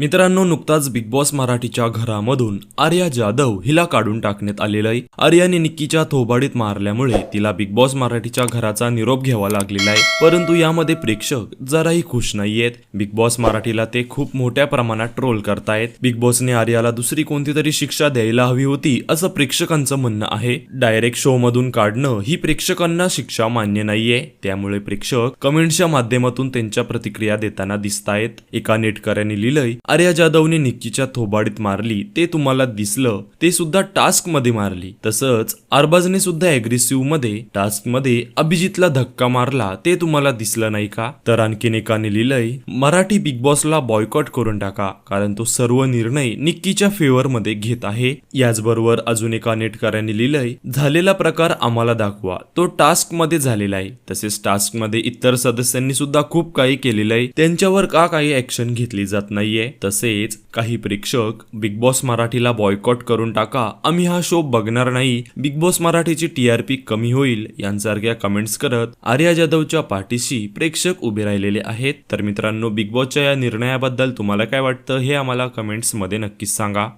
मित्रांनो नुकताच big boss मराठीच्या घरामधून आर्या जाधव हिला काढून टाकण्यात आलेलं आहे. आर्याने निक्कीच्या थोबाडीत मारल्यामुळे तिला बिग बॉस मराठीच्या घराचा निरोप घ्यावा लागलेला आहे. परंतु यामध्ये प्रेक्षक जराही खुश नाहीयेत. बिग बॉस मराठीला ते खूप मोठ्या प्रमाणात ट्रोल करतायत. बिग बॉसने आर्याला दुसरी कोणती तरी शिक्षा द्यायला हवी होती असं प्रेक्षकांचं म्हणणं आहे. डायरेक्ट शो मधून काढणं ही प्रेक्षकांना शिक्षा मान्य नाहीये. त्यामुळे प्रेक्षक कमेंटच्या माध्यमातून त्यांच्या प्रतिक्रिया देताना दिसतायत. एका नेटकऱ्याने लिहिलंय आर्या जाधवने निक्कीच्या थोबाडीत मारली ते तुम्हाला दिसलं ते सुद्धा टास्कमध्ये मारली. तसंच अरबाजने सुद्धा अग्रेसिव्हमध्ये टास्कमध्ये अभिजितला धक्का मारला ते तुम्हाला दिसलं नाही का? तर आणखीन एकाने लिहिलंय मराठी बिग बॉसला बॉयकॉट करून टाका कारण तो सर्व निर्णय निक्कीच्या फेवर मध्ये घेत आहे. याचबरोबर अजून एका नेटकऱ्याने लिहिलंय झालेला प्रकार आम्हाला दाखवा तो टास्कमध्ये झालेला आहे. तसेच टास्कमध्ये इतर सदस्यांनी सुद्धा खूप काही केलेलं आहे त्यांच्यावर का काही ऍक्शन घेतली जात नाहीये? तसेच काही प्रेक्षक बिग बॉस मराठीला बॉयकॉट करून टाका. आम्ही हा शो बघणार नाही. बिग बॉस मराठीची टीआरपी कमी होईल यांसारख्या कमेंट्स करत आर्या जाधवच्या पाठीशी प्रेक्षक उभे राहिलेले आहेत. तर मित्रांनो बिग बॉसच्या या निर्णयाबद्दल तुम्हाला काय वाटतं हे आम्हाला कमेंट्समध्ये नक्कीच सांगा.